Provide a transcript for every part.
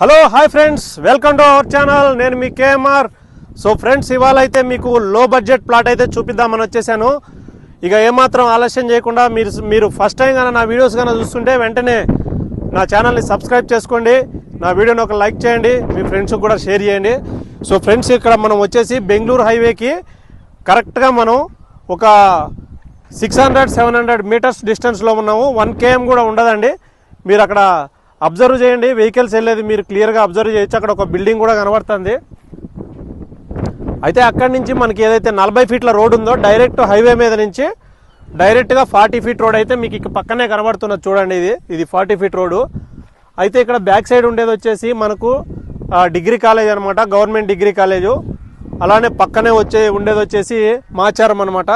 Hello hi friends. Welcome to our channel. నేను మీ KMR. So friends ఇవాళ అయితే మీకు లో బడ్జెట్ ప్లాట్ అయితే చూపిద్దామని వచ్చేసాను. ఇక ఏమాత్రం ఆలస్యం చేయకుండా మీరు మీరు ఫస్ట్ టైం కానీ నా వీడియోస్ కానీ చూస్తుంటే వెంటనే నా ఛానల్ని సబ్స్క్రైబ్ చేసుకోండి. నా వీడియోని ఒక లైక్ చేయండి. మీ ఫ్రెండ్స్కి కూడా షేర్ చేయండి. సో ఫ్రెండ్స్ ఇక్కడ మనం వచ్చేసి బెంగళూరు హైవేకి కరెక్ట్గా మనం ఒక six hundred seven hundred metres డిస్టెన్స్లో ఉన్నాము. వన్ కేఎం కూడా ఉండదండి. మీరు అక్కడ అబ్జర్వ్ చేయండి వెహికల్స్ వెళ్ళేది మీరు క్లియర్గా అబ్జర్వ్ చేయొచ్చు. అక్కడ ఒక బిల్డింగ్ కూడా కనబడుతుంది. అయితే అక్కడి నుంచి మనకి ఏదైతే నలభై ఫీట్ల రోడ్ ఉందో డైరెక్ట్ హైవే మీద నుంచి డైరెక్ట్గా ఫార్టీ ఫీట్ రోడ్ అయితే మీకు ఇక్కడ పక్కనే కనబడుతున్నది చూడండి ఇది. ఇది ఫార్టీ ఫీట్ రోడ్డు అయితే ఇక్కడ బ్యాక్ సైడ్ ఉండేది వచ్చేసి మనకు డిగ్రీ కాలేజ్ అనమాట గవర్నమెంట్ డిగ్రీ కాలేజు. అలానే పక్కనే వచ్చే ఉండేది వచ్చేసి మాచారం అనమాట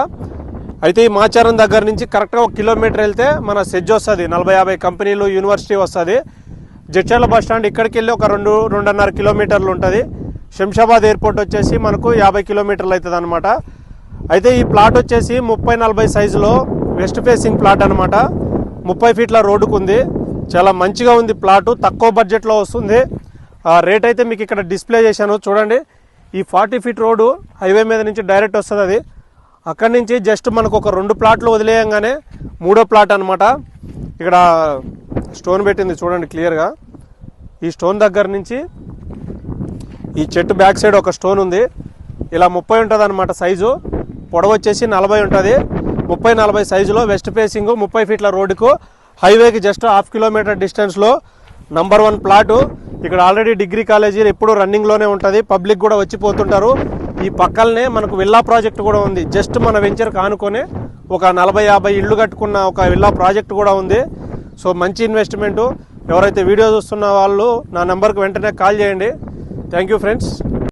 అయితే ఈ మాచారం దగ్గర నుంచి కరెక్ట్గా ఒక కిలోమీటర్ వెళ్తే మన సెజ్ వస్తుంది నలభై యాభై కంపెనీలు యూనివర్సిటీ వస్తుంది. జడ్చర్ల బస్ స్టాండ్ ఇక్కడికి వెళ్ళి ఒక రెండు రెండున్నర కిలోమీటర్లు ఉంటుంది. శంషాబాద్ ఎయిర్పోర్ట్ వచ్చేసి మనకు యాభై కిలోమీటర్లు అవుతుంది అనమాట అయితే ఈ ప్లాట్ వచ్చేసి ముప్పై నలభై సైజులో వెస్ట్ ఫేసింగ్ ప్లాట్ అనమాట ముప్పై ఫీట్ల రోడ్డుకు ఉంది చాలా మంచిగా ఉంది ప్లాటు తక్కువ బడ్జెట్లో వస్తుంది. ఆ రేట్ అయితే మీకు ఇక్కడ డిస్ప్లే చేశాను చూడండి. ఈ ఫార్టీ ఫీట్ రోడ్డు హైవే మీద నుంచి డైరెక్ట్ వస్తుంది అది అక్కడి నుంచి జస్ట్ మనకు ఒక రెండు ప్లాట్లు వదిలేయంగానే మూడో ప్లాట్ అనమాట ఇక్కడ స్టోన్ పెట్టింది చూడండి క్లియర్గా ఈ స్టోన్ దగ్గర నుంచి ఈ చెట్టు బ్యాక్ సైడ్ ఒక స్టోన్ ఉంది. ఇలా ముప్పై ఉంటుంది అనమాట సైజు పొడవు వచ్చేసి నలభై ఉంటుంది. ముప్పై నలభై సైజులో వెస్ట్ ఫేసింగ్ ముప్పై ఫీట్ల రోడ్డుకు హైవేకి జస్ట్ హాఫ్ కిలోమీటర్ డిస్టెన్స్లో నంబర్ వన్ ప్లాటు ఇక్కడ ఆల్రెడీ డిగ్రీ కాలేజీ ఎప్పుడు రన్నింగ్లోనే ఉంటుంది. పబ్లిక్ కూడా వచ్చిపోతుంటారు ఈ పక్కలనే మనకు విల్లా ప్రాజెక్ట్ కూడా ఉంది. జస్ట్ మన వెంచర్ కానుకొని ఒక నలభై యాభై ఇళ్ళు కట్టుకున్న ఒక విల్లా ప్రాజెక్ట్ కూడా ఉంది. సో మంచి ఇన్వెస్ట్మెంటు. ఎవరైతే వీడియో చూస్తున్న వాళ్ళు నా నెంబర్కి వెంటనే కాల్ చేయండి. Thank you friends.